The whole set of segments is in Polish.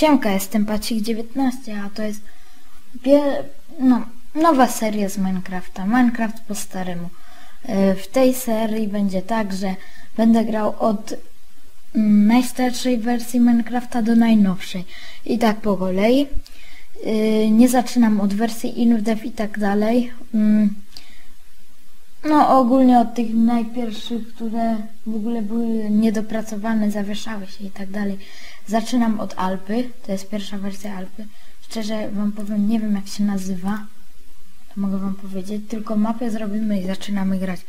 Siemka, jestem Pacik19, a to jest no, nowa seria z Minecrafta. Minecraft po staremu. E, W tej serii będzie tak, że będę grał od mm, najstarszej wersji Minecrafta do najnowszej. I tak po kolei. E, Nie zaczynam od wersji InDev i tak dalej. No ogólnie od tych najpierwszych, które w ogóle były niedopracowane, zawieszały się i tak dalej. Zaczynam od Alpy, to jest pierwsza wersja Alpy. Szczerze wam powiem, nie wiem jak się nazywa, to mogę wam powiedzieć, tylko mapę zrobimy i zaczynamy grać.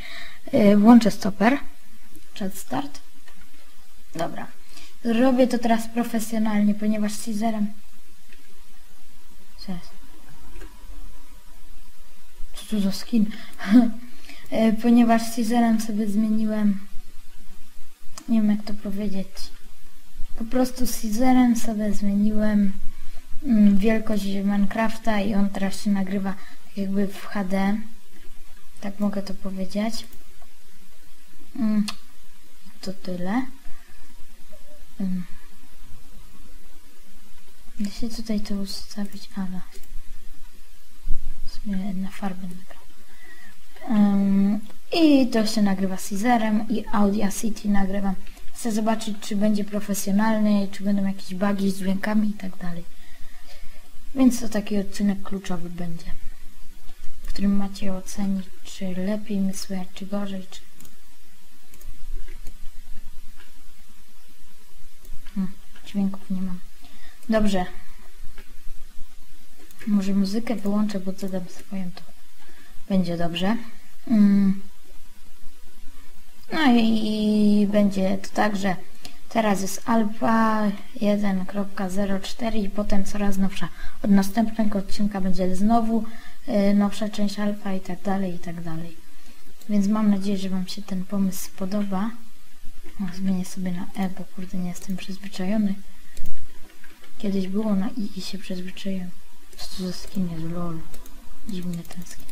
Yy, Włączę stoper, chat start. Dobra. Robię to teraz profesjonalnie, ponieważ Caesarem... Jest? Co tu za skin? E, ponieważ Caesarem sobie zmieniłem, nie wiem jak to powiedzieć, po prostu Caesarem sobie zmieniłem mm, wielkość Minecrafta i on teraz się nagrywa jakby w HD, tak mogę to powiedzieć. Mm, To tyle. Mm. Da się tutaj to ustawić, ale na farbę nagrał. Ym, I to się nagrywa Caesarem i Audacity nagrywam. Chcę zobaczyć, czy będzie profesjonalny, czy będą jakieś bugi z dźwiękami i tak dalej. Więc to taki odcinek kluczowy będzie, w którym macie ocenić, czy lepiej mi słychać, czy gorzej, czy... Hmm, dźwięków nie mam. Dobrze. Może muzykę wyłączę, bo dodam swoją to będzie dobrze. Mm. No i będzie to tak, że teraz jest alfa 1.04 i potem coraz nowsza. Od następnego odcinka będzie znowu y, nowsza część alfa i tak dalej, i tak dalej. Więc mam nadzieję, że Wam się ten pomysł spodoba. O, zmienię sobie na E, bo kurde nie jestem przyzwyczajony. Kiedyś było na I i się przyzwyczaiłem. Co to za skin jest, lol. Dziwny ten skin.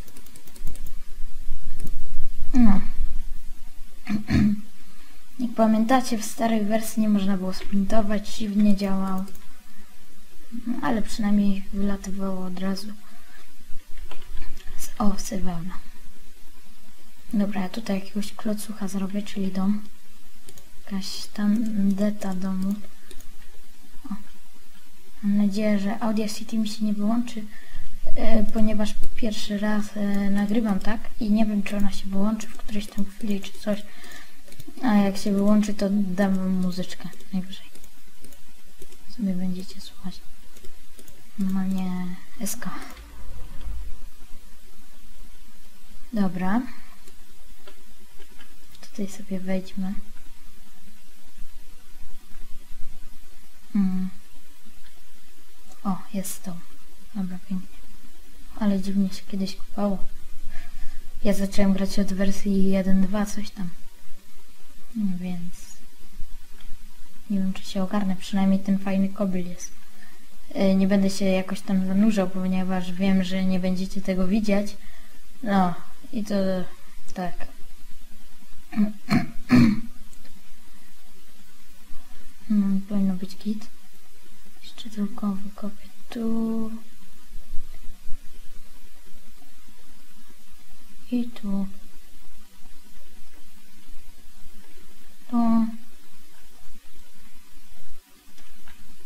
No. Jak pamiętacie, w starej wersji nie można było sprintować, shift nie działał. No, ale przynajmniej wylatywało od razu. Z- O. Dobra, ja tutaj jakiegoś klocucha zrobię, czyli dom. Jakaś tam deta domu. O. Mam nadzieję, że Audacity mi się nie wyłączy, ponieważ pierwszy raz e, nagrywam, tak? I nie wiem, czy ona się wyłączy w którejś tam chwili, czy coś. A jak się wyłączy, to dam wam muzyczkę najwyżej. Sobie będziecie słuchać. Normalnie SK. Dobra. Tutaj sobie wejdźmy. Mm. O, jest to. Dobra, pięknie. Ale dziwnie się kiedyś kupało. Ja zacząłem grać od wersji 1.2, coś tam. No Więc... Nie wiem, czy się ogarnę. Przynajmniej ten fajny kobyl jest. E, Nie będę się jakoś tam zanurzał, ponieważ wiem, że nie będziecie tego widzieć. No, i to tak. No, powinno być git. Jeszcze tylko wykopię tu. I tu. Tu.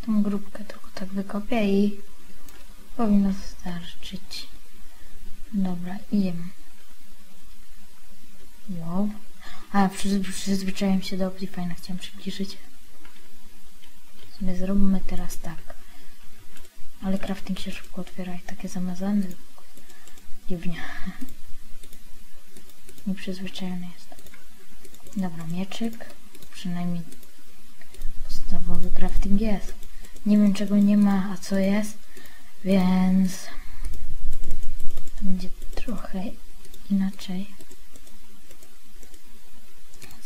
Tą grupkę tylko tak wykopię i powinno starczyć. Dobra, idziemy. Wow. A, przyzwy- przyzwyczaiłem się do Optifine, chciałem przybliżyć. My zróbmy teraz tak. Ale crafting się szybko otwiera i takie zamazane. Dziwnie. Nieprzyzwyczajony jest. Dobra, mieczyk. Przynajmniej podstawowy crafting jest. Nie wiem czego nie ma, a co jest, więc to będzie trochę inaczej.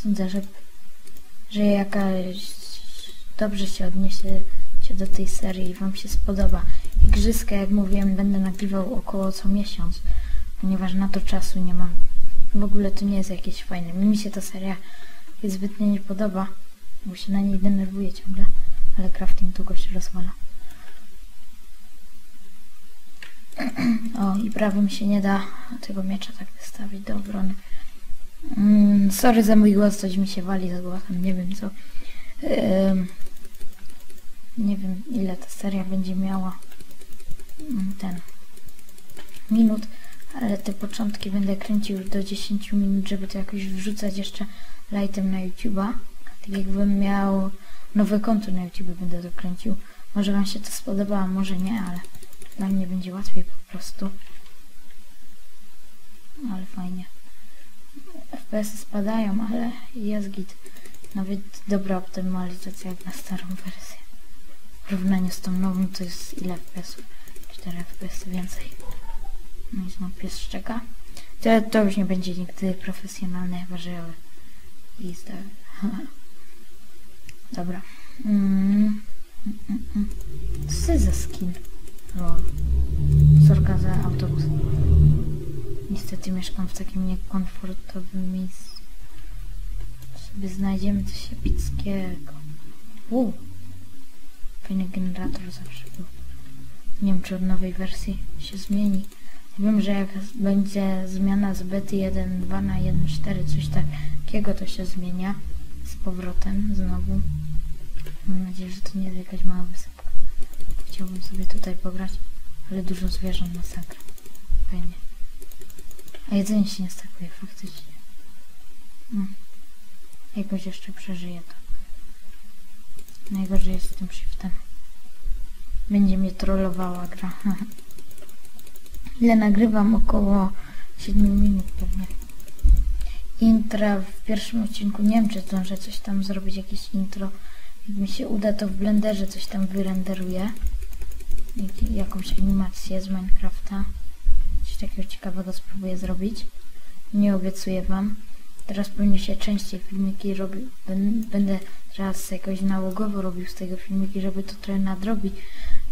Sądzę, że, że jakaś dobrze się odniesiecie do tej serii i Wam się spodoba. Igrzyska, jak mówiłem, będę nagrywał około co miesiąc, ponieważ na to czasu nie mam. W ogóle to nie jest jakieś fajne. Mi się ta seria zbytnio nie podoba, bo się na niej denerwuję ciągle, ale crafting długo się rozwala. o, i prawym się nie da tego miecza tak wystawić do obrony. Mm, sorry za mój głos, coś mi się wali za głosem, nie wiem co. Nie wiem ile ta seria będzie miała mm, ten minut ale te początki będę kręcił do 10 minut, żeby to jakoś wrzucać jeszcze lightem na YouTube'a. Tak jakbym miał nowe konto na YouTube będę to kręcił. Może wam się to spodoba, może nie, ale dla mnie będzie łatwiej po prostu. Ale fajnie. FPS spadają, ale jest git. Nawet dobra optymalizacja jak na starą wersję. W porównaniu z tą nową to jest ile FPS-ów? 4 FPS więcej. No i znowu pies szczeka. To, to już nie będzie nigdy profesjonalne, chyba że i. Dobra. Mm. Mm, mm. Co za skin? Lol. Sorka za autobus. Niestety mieszkam w takim niekomfortowym miejscu. Sobie znajdziemy coś epickiego. Uuu. Fajny generator zawsze był. Nie wiem, czy od nowej wersji się zmieni. Wiem, że jak będzie zmiana z bety 1.2 na 1.4, coś takiego, to się zmienia z powrotem znowu. Mam nadzieję, że to nie jest jakaś mała wysypka. Chciałbym sobie tutaj pograć, ale dużo zwierząt na sakra. Fajnie. A jedzenie się nie stakuje, faktycznie. Hmm. Jakoś jeszcze przeżyję to. Najgorzej jest z tym shiftem. Będzie mnie trollowała gra. Ile nagrywam? Około 7 minut pewnie. Intra w pierwszym odcinku, nie wiem czy zdążę coś tam zrobić, jakieś intro. Jak mi się uda, to w Blenderze coś tam wyrenderuję. Jak, jakąś animację z Minecrafta. Coś takiego ciekawego spróbuję zrobić. Nie obiecuję wam. Teraz pewnie się częściej filmiki robił. Będę teraz jakoś nałogowo robił z tego filmiki, żeby to trochę nadrobić.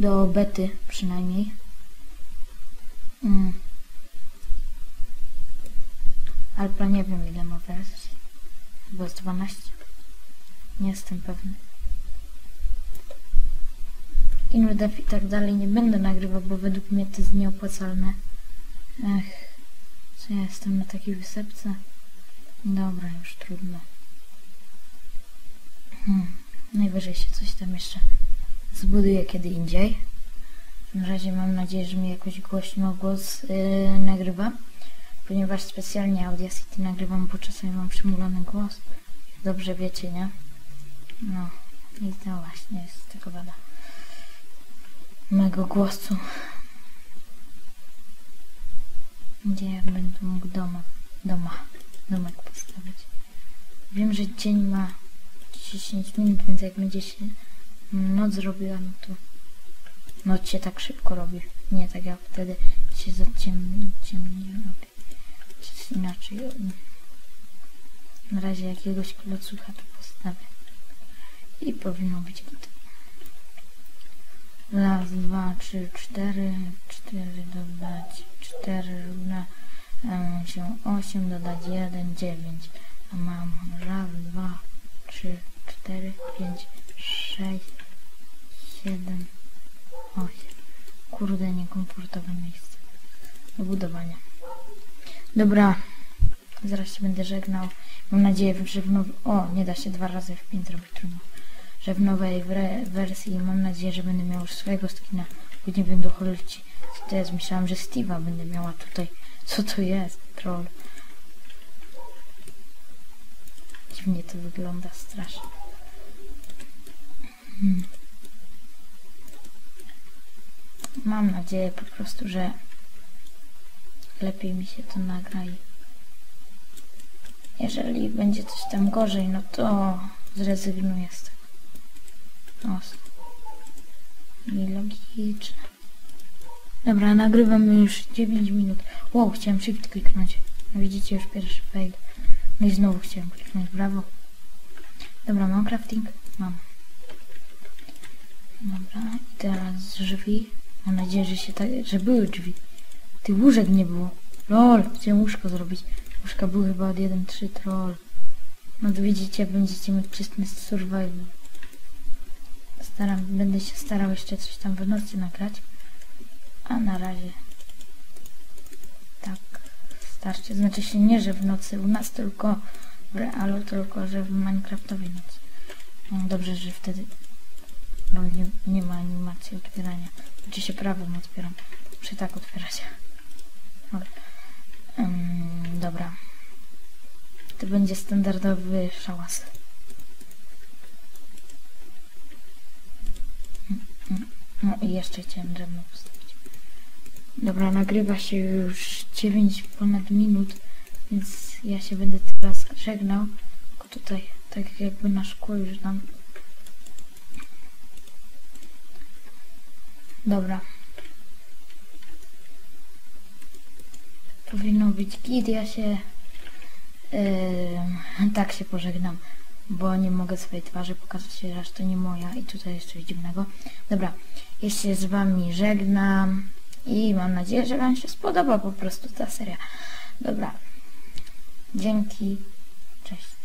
Do bety przynajmniej. Mm. Albo nie wiem ile ma wersji. Chyba z 12. Nie jestem pewny. InRedef i tak dalej nie będę nagrywał, bo według mnie to jest nieopłacalne. Ech, co ja jestem na takiej wysepce? Dobra, już trudno. Hmm. Najwyżej się coś tam jeszcze zbuduje kiedy indziej. Na razie mam nadzieję, że mi jakoś głośno głos yy, nagrywa, ponieważ specjalnie Audacity nagrywam, bo czasami mam przymulony głos. Dobrze wiecie, nie? No, i to właśnie jest tego wada mego głosu. Gdzie ja będę mógł doma, doma, domek postawić. Wiem, że dzień ma 10 minut, więc jak będzie się noc zrobiła, no to noc się tak szybko robi. Nie tak jak wtedy się zaciemni, ciemni robi. Czy inaczej. Na razie jakiegoś klocucha tu postawię. I powinno być git. Raz, dwa, trzy, cztery. Cztery dodać cztery równa się osiem, dodać jeden, dziewięć. A mam raz, dwa, trzy, cztery, pięć, sześć, siedem. Kurde, niekomfortowe miejsce do budowania. Dobra, zaraz się będę żegnał. Mam nadzieję, że w nowym... O, nie da się dwa razy w pięć zrobić trudno. Że w nowej wersji mam nadzieję, że będę miał już swojego skina. Później będą cholerci. Co to jest? Myślałam, że Steve'a będę miała tutaj. Co to jest? Troll. Dziwnie to wygląda strasznie. Hmm. Mam nadzieję po prostu, że lepiej mi się to nagra i jeżeli będzie coś tam gorzej, no to zrezygnuję z tego. O, nielogiczne. Dobra, nagrywamy już 9 minut. Wow, chciałem shift kliknąć. Widzicie już pierwszy fail. No i znowu chciałem kliknąć, brawo. Dobra, mam crafting? Mam. Dobra, i teraz drzwi. Mam nadzieję, że się tak, że były drzwi. Tych łóżek nie było. Lol, chciałem łóżko zrobić. Łóżka były chyba od 1.3 troll. No to widzicie, będziecie mieć czysty survival. Staram, będę się starał jeszcze coś tam w nocy nagrać. A na razie tak starcie. Znaczy się nie, że w nocy u nas, tylko w realu, tylko że w Minecraftowej nocy. No, dobrze, że wtedy no, nie, nie ma animacji otwierania. Znaczy się prawym otwieram. Muszę tak otwierać. Dobra. Ym, dobra. To będzie standardowy szałas. No i jeszcze chciałem drewno postawić. Dobra, nagrywa się już 9 ponad minut, więc ja się będę teraz żegnał. Tylko tutaj tak jakby na szkło już dam. Dobra. Powinno być git, ja się Yy, tak się pożegnam, bo nie mogę swojej twarzy pokazać, aż to nie moja i tutaj jest coś dziwnego. Dobra, ja się z wami żegnam i mam nadzieję, że wam się spodoba po prostu ta seria. Dobra, dzięki, cześć.